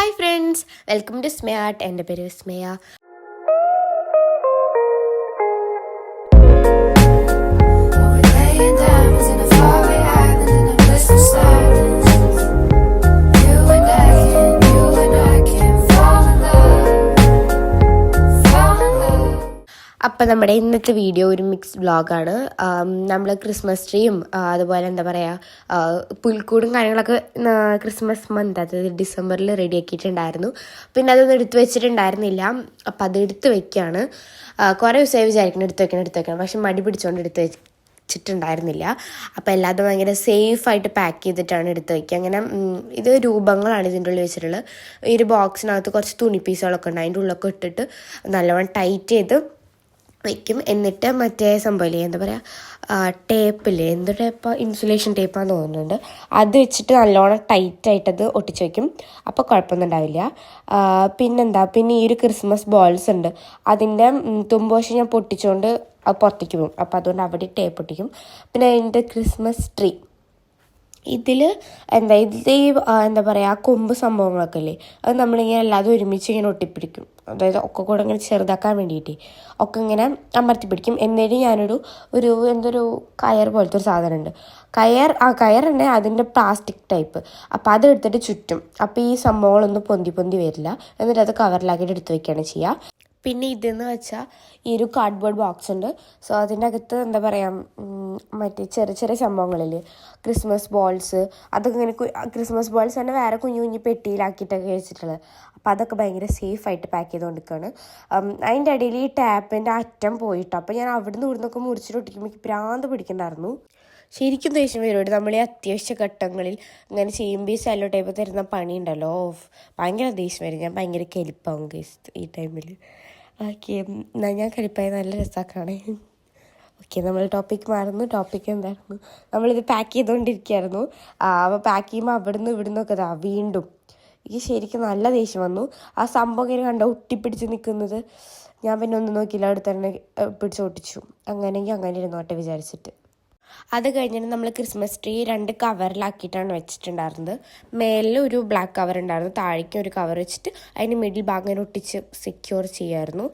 Hi friends welcome to സ്മയാട്ട് എൻ്റെ പേര് വിസ്മയ അപ്പം നമ്മുടെ ഇന്നത്തെ വീഡിയോ ഒരു മിക്സ് വ്ളോഗാണ് നമ്മൾ ക്രിസ്മസ് ട്രീയും അതുപോലെ എന്താ പറയുക പുൽക്കൂടും കാര്യങ്ങളൊക്കെ ക്രിസ്മസ് മന്ത് അതായത് ഡിസംബറിൽ റെഡി ആക്കിയിട്ടുണ്ടായിരുന്നു. പിന്നെ അതൊന്നും എടുത്തു വെച്ചിട്ടുണ്ടായിരുന്നില്ല. അപ്പം അത് എടുത്ത് വെക്കുകയാണ് ആ, കുറേ ദിവസമായി വിചാരിക്കണം എടുത്ത് വെക്കണം എടുത്ത് വെക്കണം. പക്ഷെ മടി പിടിച്ചുകൊണ്ട് എടുത്ത് വെച്ച് വെച്ചിട്ടുണ്ടായിരുന്നില്ല. അപ്പോൾ എല്ലാതും ഭയങ്കര സേഫായിട്ട് പാക്ക് ചെയ്തിട്ടാണ് എടുത്ത് വയ്ക്കുക അങ്ങനെ ഇത് രൂപങ്ങളാണ് ഇതിന്റെ ഉള്ളിൽ വെച്ചിട്ടുള്ളത്. ഈ ഒരു ബോക്സിനകത്ത് കുറച്ച് തുണി പീസുകളൊക്കെ ഉണ്ട്. അതിന്റെ ഉള്ളൊക്കെ ഇട്ടിട്ട് നല്ലവണ്ണം ടൈറ്റ് ചെയ്ത് വയ്ക്കും. എന്നിട്ട് മറ്റേ സംഭവമില്ലേ എന്താ പറയുക ടേപ്പില്ലേ എന്ത് ടേപ്പ്? ഇൻസുലേഷൻ ടേപ്പാന്ന് തോന്നുന്നുണ്ട്. അത് വെച്ചിട്ട് നല്ലോണം ടൈറ്റായിട്ടത് ഒട്ടിച്ച് വയ്ക്കും. അപ്പോൾ കുഴപ്പമൊന്നും ഉണ്ടാവില്ല. പിന്നെന്താ? പിന്നെ ഈ ഒരു ക്രിസ്മസ് ബോൾസ് ഉണ്ട്. അതിന്റെ തുമ്പോശം ഞാൻ പൊട്ടിച്ചുകൊണ്ട് പുറത്തേക്ക് പോകും. അപ്പോൾ അതുകൊണ്ട് അവിടെ ടേപ്പ് ഒട്ടിക്കും. പിന്നെ അതിന്റെ ക്രിസ്മസ് ട്രീ. ഇതിൽ എന്താ ഇതിന്റെ ഈ എന്താ പറയുക ആ കൊമ്പ് സംഭവങ്ങളൊക്കെ അല്ലേ അത് നമ്മളിങ്ങനെ എല്ലാതും ഒരുമിച്ച് ഇങ്ങനെ ഒട്ടിപ്പിടിക്കും. അതായത് ഒക്കെ കൂടെ ഇങ്ങനെ ചെറുതാക്കാൻ വേണ്ടിയിട്ട്. ഒക്കെ ഇങ്ങനെ അമർത്തി പിടിക്കും. എന്നിട്ട് ഞാനൊരു ഒരു എന്തൊരു കയർ പോലത്തെ ഒരു സാധനം ഉണ്ട് കയർ ആ കയർ തന്നെ അതിന്റെ പ്ലാസ്റ്റിക് ടൈപ്പ് അപ്പോൾ അത് എടുത്തിട്ട് ചുറ്റും. അപ്പോൾ ഈ സംഭവങ്ങളൊന്നും പൊന്തി പൊന്തി വരില്ല. എന്നിട്ട് അത് കവറിലാക്കിയിട്ട് എടുത്ത് വെക്കുകയാണ് ചെയ്യുക. പിന്നെ ഇതെന്ന് വെച്ചാൽ ഈ ഒരു കാർഡ്ബോർഡ് ബോക്സ് ഉണ്ട്. സോ അതിന്റെ അകത്ത് എന്താ പറയുക മറ്റേ ചെറിയ ചെറിയ സംഭവങ്ങളില്ലേ? ക്രിസ്മസ് ബോൾസ് അതൊക്കെ ഇങ്ങനെ ക്രിസ്മസ് ബോൾസ് തന്നെ വേറെ കുഞ്ഞു കുഞ്ഞു പെട്ടിയിലാക്കിയിട്ടൊക്കെ വെച്ചിട്ടുള്ളത്. അപ്പോൾ അതൊക്കെ ഭയങ്കര സേഫായിട്ട് പാക്ക് ചെയ്തുകൊണ്ടിരിക്കുകയാണ് അതിന്റെ ഇടയിൽ ഈ ടാപ്പിന്റെ അറ്റം പോയിട്ട്. അപ്പോൾ ഞാൻ അവിടുന്ന് ഇവിടുന്നൊക്കെ മുറിച്ചിട്ട് ഒട്ടിക്കുമ്പോൾ ഭ്രാന്ത് പിടിക്കണ്ടായിരുന്നു. ശരിക്കും ദേഷ്യം വരുന്നുണ്ട് നമ്മൾ ഈ അത്യാവശ്യ ഘട്ടങ്ങളിൽ ഇങ്ങനെ ചെയ്യുമ്പോൾ ഈ സെല്ലോ ടൈപ്പ് തരുന്ന പണി ഉണ്ടല്ലോ ഓഫ്. ഭയങ്കര ദേഷ്യം വരും. ഞാൻ ഭയങ്കര കലിപ്പാവും ഈ ടൈമിൽ ഓക്കെ എന്നാൽ ഞാൻ കഴിപ്പായ നല്ല രസമാക്കാണ് ഓക്കെ നമ്മൾ ടോപ്പിക് മാറുന്നു. ടോപ്പിക് എന്തായിരുന്നു? നമ്മളിത് പാക്ക് ചെയ്തുകൊണ്ടിരിക്കുകയായിരുന്നു അപ്പോൾ പാക്ക് ചെയ്യുമ്പോൾ അവിടുന്ന് ഇവിടുന്നൊക്കെ ഇതാ വീണ്ടും. എനിക്ക് ശരിക്കും നല്ല ദേഷ്യം വന്നു. ആ സംഭവം ഇങ്ങനെ കണ്ട ഒട്ടിപ്പിടിച്ച് നിൽക്കുന്നത് ഞാൻ പിന്നെ ഒന്നും നോക്കിയില്ല. അവിടെ തന്നെ പിടിച്ച് ഒട്ടിച്ചു. അങ്ങനെയെങ്കിൽ അങ്ങനെ ഇരുന്നോട്ടെ വിചാരിച്ചിട്ട്. അത് കഴിഞ്ഞിട്ട് നമ്മൾ ക്രിസ്മസ് ട്രീ രണ്ട് കവറിലാക്കിയിട്ടാണ് വെച്ചിട്ടുണ്ടായിരുന്നത്. മേലിൽ ഒരു ബ്ലാക്ക് കവർ ഉണ്ടായിരുന്നു. താഴേക്ക് ഒരു കവർ വെച്ചിട്ട് അതിന് മിഡിൽ ഭാഗം ഒട്ടിച്ച് സെക്യൂർ ചെയ്യായിരുന്നു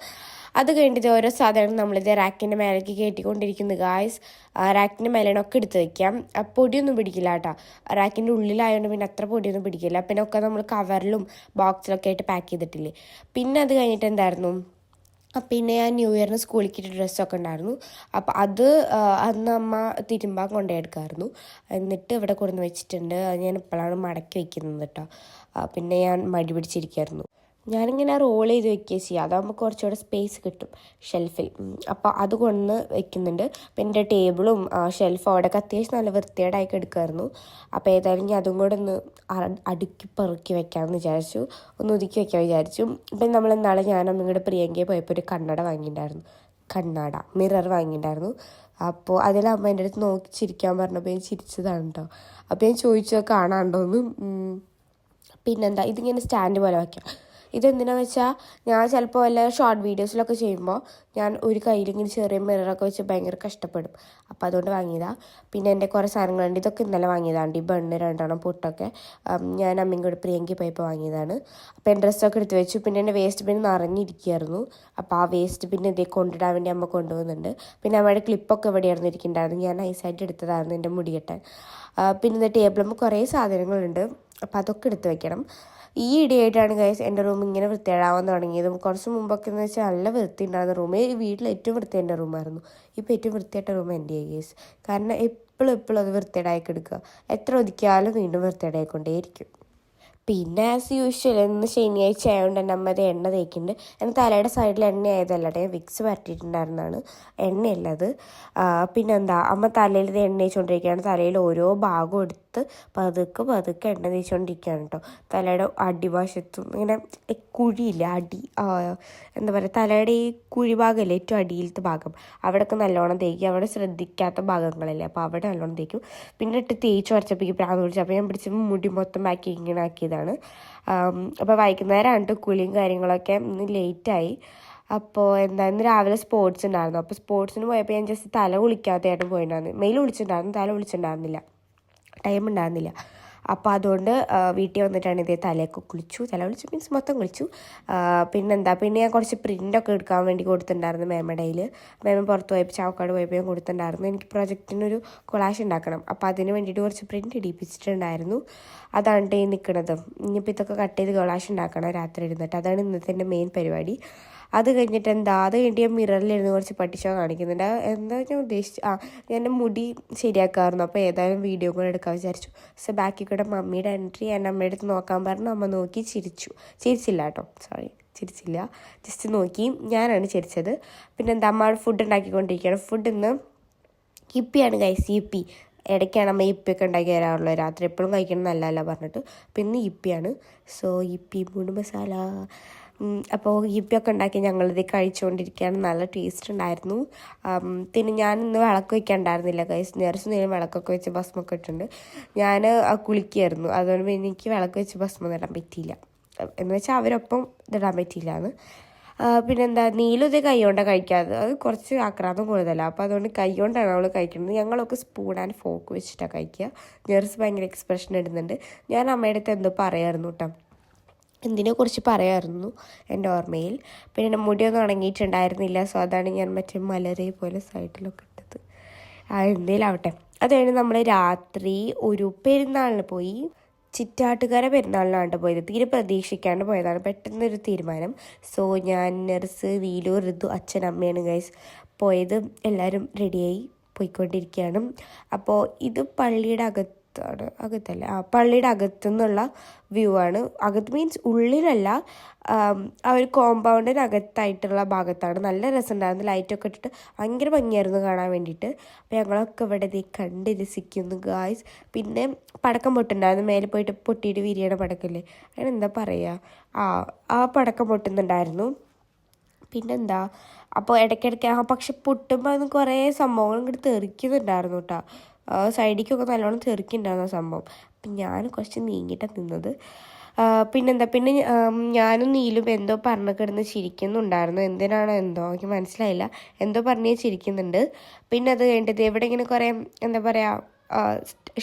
അത് കഴിഞ്ഞിട്ട് ഓരോ സാധനം നമ്മളിത് റാക്കിന്റെ മേലേക്ക് കയറ്റിക്കൊണ്ടിരിക്കുന്നു. ഗായ്സ് റാക്കിന്റെ മേലേനൊക്കെ എടുത്ത് വെക്കാം. പൊടിയൊന്നും പിടിക്കില്ല കേട്ടോ. റാക്കിന്റെ ഉള്ളിലായതുകൊണ്ട് പിന്നെ അത്ര പൊടിയൊന്നും പിടിക്കില്ല. പിന്നെ ഒക്കെ നമ്മൾ കവറിലും ബോക്സിലൊക്കെ ആയിട്ട് പാക്ക് ചെയ്തിട്ടില്ലേ. പിന്നെ അത് കഴിഞ്ഞിട്ട് എന്തായിരുന്നു? പിന്നെ ഞാൻ ന്യൂ ഇയറിന് സ്കൂളിൽ കിട്ടിയ ഡ്രസ്സൊക്കെ ഉണ്ടായിരുന്നു. അപ്പോൾ അത് അന്ന് അമ്മ തിരുമ്പാൻ കൊണ്ടുപോയെടുക്കായിരുന്നു. എന്നിട്ട് ഇവിടെ കൊണ്ടുവന്ന് വെച്ചിട്ടുണ്ട്. അത് ഞാൻ ഇപ്പോഴാണ് മടക്കി വെക്കുന്നത് കേട്ടോ പിന്നെ ഞാൻ മടി പിടിച്ചിരിക്കുകയായിരുന്നു ഞാനിങ്ങനെ റോൾ ചെയ്ത് വെക്കുകയും ചെയ്യുക. അതാകുമ്പോൾ കുറച്ചുകൂടെ സ്പേസ് കിട്ടും ഷെൽഫിൽ അപ്പോൾ അത് കൊണ്ട് വെക്കുന്നുണ്ട്. പിന്നെ എന്റെ ടേബിളും ഷെൽഫും അവിടെയൊക്കെ അത്യാവശ്യം നല്ല വൃത്തികേടായി എടുക്കുമായിരുന്നു. അപ്പോൾ ഏതായാലും ഞാൻ അതും കൂടെ ഒന്ന് അടുക്കി പെറുക്കി വെക്കാമെന്ന് വിചാരിച്ചു. ഒന്ന് ഒതുക്കി വെക്കാൻ വിചാരിച്ചു. ഇപ്പം നമ്മൾ നാളെ ഞാനും നിങ്ങളുടെ പ്രിയങ്കയെ പോയപ്പോൾ ഒരു കണ്ണട വാങ്ങിയിട്ടുണ്ടായിരുന്നു. കണ്ണാട മിറർ വാങ്ങിയിട്ടുണ്ടായിരുന്നു. അപ്പോൾ അതിലമ്മ എന്റെ അടുത്ത് നോക്കി ചിരിക്കാൻ പറഞ്ഞപ്പോൾ ഞാൻ ചിരിച്ചതാണ് കേട്ടോ അപ്പോൾ ഞാൻ ചോദിച്ചു കാണാണ്ടോന്ന്. പിന്നെന്താ? ഇതിങ്ങനെ സ്റ്റാൻഡ് പോലെ വയ്ക്കാം ഇതെന്തിനാന്ന് വെച്ചാൽ ഞാൻ ചിലപ്പോൾ വല്ല ഷോർട്ട് വീഡിയോസിലൊക്കെ ചെയ്യുമ്പോൾ ഞാൻ ഒരു കയ്യിലിങ്ങനെ ചെറിയ മിററൊക്കെ വെച്ച് ഭയങ്കര കഷ്ടപ്പെടും. അപ്പോൾ അതുകൊണ്ട് വാങ്ങിയതാണ് പിന്നെ എന്റെ കുറേ സാധനങ്ങളുണ്ട് ഇതൊക്കെ ഇന്നലെ വാങ്ങിയതാണ്. ഈ ബണ്ണ് രണ്ടെണ്ണം പൊട്ടൊക്കെ. ഞാൻ അമ്മയും പ്രിയങ്കി പോയപ്പോൾ വാങ്ങിയതാണ്. അപ്പോൾ എന്റെ ഡ്രസ്സൊക്കെ എടുത്ത് വെച്ചു. പിന്നെ എന്റെ വേസ്റ്റ് ബിൻ നിറഞ്ഞിരിക്കുകയായിരുന്നു അപ്പോൾ ആ വേസ്റ്റ് ബിൻ ഇതേ കൊണ്ടിടാൻ വേണ്ടി അമ്മ കൊണ്ടുപോകുന്നുണ്ട്. പിന്നെ അമ്മയുടെ ക്ലിപ്പൊക്കെ എവിടെയായിരുന്നു ഇരിക്കുന്നുണ്ടായിരുന്നു ഞാൻ നൈസായിട്ട് എടുത്തതായിരുന്നു എന്റെ മുടി കെട്ടാൻ. പിന്നെ ടേബിളുമ്പോൾ കുറേ സാധനങ്ങളുണ്ട്. അപ്പോൾ അതൊക്കെ എടുത്ത് വെക്കണം. ഈ ഇടയായിട്ടാണ് ഗൈസ് എന്റെ റൂം ഇങ്ങനെ വൃത്തിയേടാവാൻ തുടങ്ങിയതും. കുറച്ച് മുമ്പൊക്കെ എന്ന് വെച്ചാൽ നല്ല വൃത്തി ഉണ്ടാകുന്ന റൂം ഈ വീട്ടിൽ ഏറ്റവും വൃത്തി എന്റെ റൂമായിരുന്നു ഇപ്പോൾ ഏറ്റവും വൃത്തിയായിട്ട റൂം എന്റെ ഗൈസ് കാരണം എപ്പോഴും എപ്പോഴും അത് വൃത്തിയേടായി എടുക്കുക. എത്ര ഒതുക്കിയാലും വീണ്ടും വൃത്തിയേടായിക്കൊണ്ടേയിരിക്കും പിന്നെ ആസ് യൂഷ്വൽ ഇന്ന് ശനിയാഴ്ച ആയതുകൊണ്ട് തന്നെ അമ്മ അത് എണ്ണ തേക്കുന്നുണ്ട് എന്റെ തലയുടെ സൈഡിൽ എണ്ണ ആയതല്ലട്ടെ വിക്സ് പറ്റിയിട്ടുണ്ടായിരുന്നാണ് എണ്ണയുള്ളത് പിന്നെന്താ അമ്മ തലയിൽ ഇത് എണ്ണ തേച്ചുകൊണ്ടിരിക്കുകയാണ് തലയിൽ ഓരോ ഭാഗവും എടുത്ത് പതുക്കെ പതുക്കെ എണ്ണ തേച്ചുകൊണ്ടിരിക്കുകയാണ് കേട്ടോ തലയുടെ അടിവശത്തും ഇങ്ങനെ കുഴിയില്ല അടി എന്താ പറയുക തലയുടെ ഈ കുഴി ഭാഗമല്ലേ ഏറ്റവും അടിയിലത്തെ ഭാഗം. അവിടെയൊക്കെ നല്ലോണം തേക്കും. അവിടെ ശ്രദ്ധിക്കാത്ത ഭാഗങ്ങളല്ലേ അപ്പോൾ അവിടെ നല്ലോണം തേക്കും. പിന്നെ ഇട്ട് തേച്ച് വരച്ചപ്പോഴേക്ക് പ്രാന്ത് പിടിച്ചു. ഞാൻ പിടിച്ച് മുടി മൊത്തം ബാക്കി ഇങ്ങനെ ആക്കിയതാണ് അപ്പോൾ വൈകുന്നേരമാണ് ട്ടോ കുളിയും കാര്യങ്ങളൊക്കെ. ഇന്ന് ലേറ്റായി. അപ്പോൾ എന്താ ഇന്ന് രാവിലെ സ്പോർട്സ് ഉണ്ടായിരുന്നു അപ്പോൾ സ്പോർട്സിന് പോയപ്പോൾ ഞാൻ ജസ്റ്റ് തല കുളിക്കാത്തതായിട്ട് പോയിട്ടുണ്ടായിരുന്നു മെയിൽ വിളിച്ചിട്ടുണ്ടായിരുന്നു. തല വിളിച്ചിട്ടുണ്ടായിരുന്നില്ല ടൈം ഉണ്ടായിരുന്നില്ല അപ്പോൾ അതുകൊണ്ട് വീട്ടിൽ വന്നിട്ടാണ് ഇതേ തലയൊക്കെ കുളിച്ചു. തല കുളിച്ചു മീൻസ് മൊത്തം കുളിച്ചു. പിന്നെന്താ പിന്നെ ഞാൻ കുറച്ച് പ്രിന്റൊക്കെ എടുക്കാൻ വേണ്ടി കൊടുത്തിട്ടുണ്ടായിരുന്നു മേമടയിൽ മേമ പുറത്ത് പോയപ്പോൾ ചാവക്കാട് പോയപ്പോൾ ഞാൻ കൊടുത്തിട്ടുണ്ടായിരുന്നു. എനിക്ക് പ്രൊജക്റ്റിനൊരു കൊളാഷ് ഉണ്ടാക്കണം. അപ്പോൾ അതിന് വേണ്ടിയിട്ട് കുറച്ച് പ്രിന്റ് ഇടിപ്പിച്ചിട്ടുണ്ടായിരുന്നു. അതാണ് ഈ നിൽക്കുന്നത് ഇനിയിപ്പോൾ ഇതൊക്കെ കട്ട് ചെയ്ത് കൊളാഷ് ഉണ്ടാക്കണം രാത്രി ഇരുന്നിട്ട്. അതാണ് ഇന്നത്തെ എന്റെ മെയിൻ പരിപാടി. അത് കഴിഞ്ഞിട്ട് എന്താ അത് കഴിഞ്ഞിട്ട് ഞാൻ മിററിലിരുന്ന് കുറച്ച് പട്ടിഷോ കാണിക്കുന്നുണ്ട്. എന്താ ഞാൻ ഉദ്ദേശിച്ചു ആ ഞാൻ എന്റെ മുടി ശരിയാക്കാമായിരുന്നു അപ്പോൾ ഏതായാലും വീഡിയോ കൂടെ എടുക്കാൻ വിചാരിച്ചു. പക്ഷേ ബാക്കിൽ കൂടെ മമ്മിയുടെ എൻട്രി ഞാൻ അമ്മയുടെ അടുത്ത് നോക്കാൻ പറഞ്ഞു. അമ്മ നോക്കി ചിരിച്ചു. ചിരിച്ചില്ല കേട്ടോ. സോറി ചിരിച്ചില്ല. ജസ്റ്റ് നോക്കി. ഞാനാണ് ചിരിച്ചത്. പിന്നെ എന്താ അമ്മ ഫുഡ് ഉണ്ടാക്കിക്കൊണ്ടിരിക്കുകയാണ്. ഫുഡ് ഇന്ന് ഇപ്പിയാണ് കൈസ് ഇപ്പി. ഇടയ്ക്കാണ് അമ്മ ഇപ്പിയൊക്കെ ഉണ്ടാക്കി തരാറുള്ളത്. രാത്രി എപ്പോഴും കഴിക്കണം നല്ലതല്ല പറഞ്ഞിട്ട്. പിന്നെ ഇപ്പിയാണ്. സോ ഇപ്പി മൂണ് മസാല. അപ്പോൾ ഇപ്പിയൊക്കെ ഉണ്ടാക്കി ഞങ്ങളിത് കഴിച്ചുകൊണ്ടിരിക്കുകയാണ് നല്ല ടേസ്റ്റ് ഉണ്ടായിരുന്നു. പിന്നെ ഞാനിന്ന് വിളക്ക് വയ്ക്കാണ്ടായിരുന്നില്ല കൈസ് നേർച്ച നേരം വിളക്കൊക്കെ വെച്ച് ഭസ്മൊക്കെ ഇട്ടുണ്ട് ഞാൻ കുളിക്കുകയായിരുന്നു അതുകൊണ്ട് എനിക്ക് വിളക്ക് വെച്ച് ഭസ്മം ഇടാൻ പറ്റിയില്ല. എന്ന് വെച്ചാൽ അവരൊപ്പം ഇതിടാൻ പറ്റിയില്ല എന്ന് പിന്നെന്താ നീലും ഇത് കൈ കൊണ്ടാണ് കഴിക്കാതെ അത് കുറച്ച് ആക്രാന്തം കൂടുതലാണ് അപ്പോൾ അതുകൊണ്ട് കൈ കൊണ്ടാണ് അവൾ കഴിക്കുന്നത്. ഞങ്ങളൊക്കെ സ്പൂൺ ആൻഡ് ഫോക്ക് വെച്ചിട്ടാണ് കഴിക്കുക. നേർസ് ഭയങ്കര എക്സ്പ്രഷൻ ഇടുന്നുണ്ട്. ഞാൻ അമ്മയുടെ അടുത്ത് എന്തോ പറയായിരുന്നു കേട്ടോ എന്തിനെ കുറിച്ച് പറയായിരുന്നു എന്റെ ഓർമ്മയിൽ. പിന്നെ എന്റെ മുടിയൊന്നും ഉണങ്ങിയിട്ടുണ്ടായിരുന്നില്ല. സോ അതാണ് ഞാൻ മറ്റേ മലരെ പോലെ സൈഡിലൊക്കെ ഇട്ടത്. ആ എന്തേലാവട്ടെ അത് കഴിഞ്ഞ് നമ്മൾ രാത്രി ഒരു പെരുന്നാളിന് പോയി ചിറ്റാട്ടുകര പെരുന്നാളിനാണ് ട്ടോ പോയത്. തീരെ പ്രതീക്ഷിക്കാണ്ട് പോയതാണ്. പെട്ടെന്നൊരു തീരുമാനം. സോ ഞാൻ നർസ് വീലു ഋതു അച്ഛൻ അമ്മയാണ് ഗൈസ് പോയത്. എല്ലാവരും റെഡിയായി പോയിക്കൊണ്ടിരിക്കുകയാണ്. അപ്പോൾ ഇത് പള്ളിയുടെ അകത്താണ് അകത്തല്ല. ആ പള്ളിയുടെ അകത്തു നിന്നുള്ള വ്യൂ ആണ്. അകത്ത് മീൻസ് ഉള്ളിലല്ല ആ ഒരു കോമ്പൗണ്ടിന് അകത്തായിട്ടുള്ള ഭാഗത്താണ്. നല്ല രസമുണ്ടായിരുന്നു. ലൈറ്റൊക്കെ ഇട്ടിട്ട് ഭയങ്കര ഭംഗിയായിരുന്നു കാണാൻ വേണ്ടിയിട്ട്. അപ്പോൾ ഞങ്ങളൊക്കെ ഇവിടെ ദേ കണ്ട് രസിക്കുന്നു ഗായ്സ് പിന്നെ പടക്കം പൊട്ടുണ്ടായിരുന്നു മേലെ പോയിട്ട് പൊട്ടിയിട്ട് വിരിയണ പടക്കല്ലേ? അങ്ങനെ എന്താ പറയുക ആ ആ പടക്കം പൊട്ടുന്നുണ്ടായിരുന്നു. പിന്നെന്താ? അപ്പോൾ ഇടയ്ക്കിടയ്ക്ക് ആ പക്ഷെ പൊട്ടുമ്പോൾ കുറേ സംഭവങ്ങൾ ഇങ്ങോട്ട് തെറിക്കുന്നുണ്ടായിരുന്നു കേട്ടോ സൈഡിലേക്കൊക്കെ നല്ലോണം തെറിക്കുന്നുണ്ടായിരുന്നു ആ സംഭവം. അപ്പം ഞാൻ കുറച്ച് നീങ്ങിയിട്ടാണ് നിന്നത് പിന്നെന്താ? പിന്നെ ഞാനും നീലും എന്തോ പറഞ്ഞു കിടന്ന് ചിരിക്കുന്നുണ്ടായിരുന്നു. എന്തിനാണോ എന്തോ? എനിക്ക് മനസ്സിലായില്ല. എന്തോ പറഞ്ഞ് ചിരിക്കുന്നുണ്ട്. പിന്നെ അത് കഴിഞ്ഞിട്ട് ഇവിടെ ഇങ്ങനെ കുറേ എന്താ പറയുക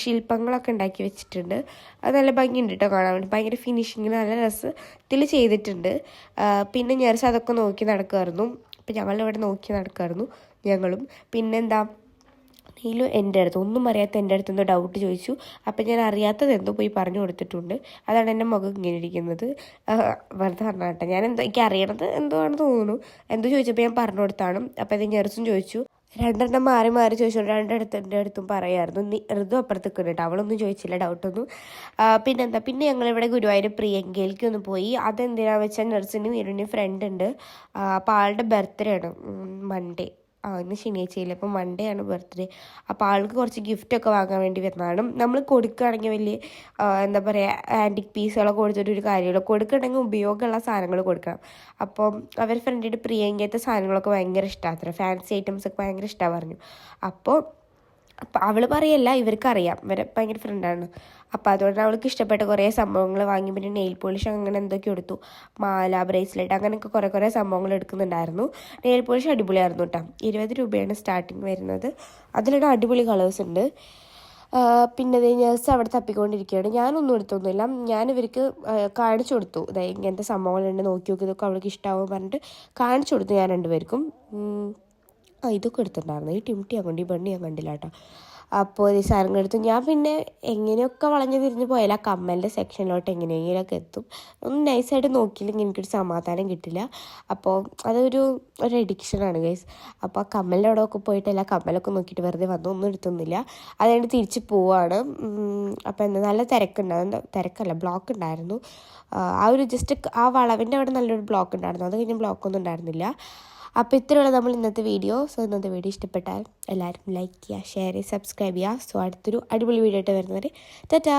ശില്പങ്ങളൊക്കെ ഉണ്ടാക്കി വെച്ചിട്ടുണ്ട്. അത് നല്ല ഭംഗിയുണ്ട് കേട്ടോ കാണാൻ വേണ്ടി. ഭയങ്കര ഫിനിഷിങ്ങിൽ നല്ല രസത്തിൽ ചെയ്തിട്ടുണ്ട്. പിന്നെ ഞാൻ അതൊക്കെ നോക്കി നടക്കുമായിരുന്നു അപ്പം ഞങ്ങളിവിടെ നോക്കി നടക്കുമായിരുന്നു ഞങ്ങളും. പിന്നെന്താ? നീലു എന്റെ അടുത്ത് ഒന്നും അറിയാത്ത എന്റെ അടുത്ത് എന്തോ ഡൗട്ട് ചോദിച്ചു. അപ്പം ഞാൻ അറിയാത്തത് എന്തോ പോയി പറഞ്ഞു കൊടുത്തിട്ടുണ്ട്. അതാണ് എന്റെ മുഖം ഇങ്ങനെ ഇരിക്കുന്നത്. വെറുതെ പറഞ്ഞാട്ടെ ഞാൻ എന്തോ എനിക്ക് അറിയണത് എന്തോ ആണെന്ന് തോന്നുന്നു. എന്തോ ചോദിച്ചപ്പോൾ ഞാൻ പറഞ്ഞു കൊടുത്താണ്. അപ്പോൾ ഇത് ഞെറിച്ചും ചോദിച്ചു. രണ്ടെണ്ണം മാറി മാറി ചോദിച്ചു എന്റെ അടുത്തും പറയായിരുന്നു. ഋതു അപ്പുറത്തേക്ക് കേട്ടോ അവളൊന്നും ചോദിച്ചില്ല ഡൗട്ടൊന്നും പിന്നെന്താ? പിന്നെ ഞങ്ങളിവിടെ ഗുരുവായൂർ പ്രിയങ്കയിലേക്ക് ഒന്ന് പോയി. അതെന്തിനാണെന്ന് വെച്ചാൽ നഴ്സിന്റെ വീടിന്റെ ഫ്രണ്ട് ഉണ്ട്. അപ്പോൾ ആളുടെ ബർത്ത്ഡേ ആണ് മൺഡേ ആ ഇന്ന് ശനിയാഴ്ചയില്ല അപ്പോൾ മൺഡേ ആണ് ബർത്ത്ഡേ അപ്പോൾ ആൾക്ക് കുറച്ച് ഗിഫ്റ്റ് ഒക്കെ വാങ്ങാൻ വേണ്ടി വരുന്നതാണ്. നമ്മൾ കൊടുക്കുകയാണെങ്കിൽ വലിയ എന്താ പറയുക ആന്റിക് പീസുകളൊക്കെ കൊടുത്തിട്ട് ഒരു കാര്യമില്ല. കൊടുക്കണമെങ്കിൽ ഉപയോഗമുള്ള സാധനങ്ങൾ കൊടുക്കണം. അപ്പം അവർ ഫ്രണ്ടിന്റെ പ്രിയങ്കത്തെ സാധനങ്ങളൊക്കെ ഭയങ്കര ഇഷ്ടമാത്ര ഫാൻസി ഐറ്റംസ് ഒക്കെ ഭയങ്കര ഇഷ്ടമാണ് പറഞ്ഞു. അപ്പോൾ അപ്പം അവൾ പറയല്ല ഇവർക്കറിയാം. ഇവരെ ഭയങ്കര ഫ്രണ്ടാണ് അപ്പോൾ അതുകൊണ്ട് അവൾക്ക് ഇഷ്ടപ്പെട്ട കുറേ സംഭവങ്ങൾ വാങ്ങി. പിന്നെ നെയിൽ പോളിഷ് അങ്ങനെ എന്തൊക്കെ എടുത്തു. മാല ബ്രേസ്ലെറ്റ് അങ്ങനെയൊക്കെ കുറേ കുറേ സംഭവങ്ങൾ എടുക്കുന്നുണ്ടായിരുന്നു. നെയിൽ പോളിഷ് അടിപൊളിയായിരുന്നു കേട്ടോ ഇരുപത് രൂപയാണ് സ്റ്റാർട്ടിങ് വരുന്നത്. അതിലിടെ അടിപൊളി കളേഴ്സ് ഉണ്ട്. പിന്നെ നേഴ്സ് അവിടെ തപ്പിക്കൊണ്ടിരിക്കുകയാണ്. ഞാനൊന്നും എടുത്തൊന്നുമില്ല. ഞാൻ ഇവർക്ക് കാണിച്ചു കൊടുത്തു. അതായത് ഇങ്ങനത്തെ സംഭവങ്ങളുണ്ട് നോക്കി നോക്കി. ഇതൊക്കെ അവൾക്ക് ഇഷ്ടമാവും പറഞ്ഞിട്ട് കാണിച്ചു കൊടുത്തു ഞാൻ രണ്ടുപേർക്കും. ആ ഇതൊക്കെ എടുത്തിട്ടുണ്ടായിരുന്നു. ഈ ഞാൻ കണ്ടു ഈ ബണ്ണി ഞാൻ കണ്ടില്ല കേട്ടോ അപ്പോൾ ഈ സാധനങ്ങൾ എടുത്തു. ഞാൻ പിന്നെ എങ്ങനെയൊക്കെ വളഞ്ഞു തിരിഞ്ഞ് പോയാൽ ആ കമ്മലിന്റെ സെക്ഷനിലോട്ട് എങ്ങനെയെങ്കിലുമൊക്കെ എത്തും. ഒന്ന് നൈസായിട്ട് നോക്കിയില്ലെങ്കിൽ എനിക്കൊരു സമാധാനം കിട്ടില്ല. അപ്പോൾ അതൊരു ഒരു അഡിക്ഷനാണ് ഗൈസ് അപ്പോൾ ആ കമ്മലിന്റെ അവിടെ ഒക്കെ പോയിട്ട് എല്ലാ കമ്മലൊക്കെ നോക്കിയിട്ട് വെറുതെ വന്നു ഒന്നും എടുത്തൊന്നുമില്ല. അതുകൊണ്ട് തിരിച്ച് പോവാണ്. അപ്പോൾ എന്താ നല്ല തിരക്കുണ്ടായിരുന്നു തിരക്കല്ല ബ്ലോക്ക് ഉണ്ടായിരുന്നു. ആ ഒരു ജസ്റ്റ് ആ വളവിന്റെ അവിടെ നല്ലൊരു ബ്ലോക്ക് ഉണ്ടായിരുന്നു. അത് കഴിഞ്ഞ് ബ്ലോക്കൊന്നും ഉണ്ടായിരുന്നില്ല. അപ്പോൾ ഇത്രയുള്ള നമ്മൾ ഇന്നത്തെ വീഡിയോ. സോ ഇന്നത്തെ വീഡിയോ ഇഷ്ടപ്പെട്ടാൽ എല്ലാവരും ലൈക്ക് ചെയ്യുക ഷെയർ ചെയ്യുക സബ്സ്ക്രൈബ് ചെയ്യുക. സോ അടുത്തൊരു അടിപൊളി വീഡിയോ ആയിട്ട് വരുന്നവരെ ടാറ്റാ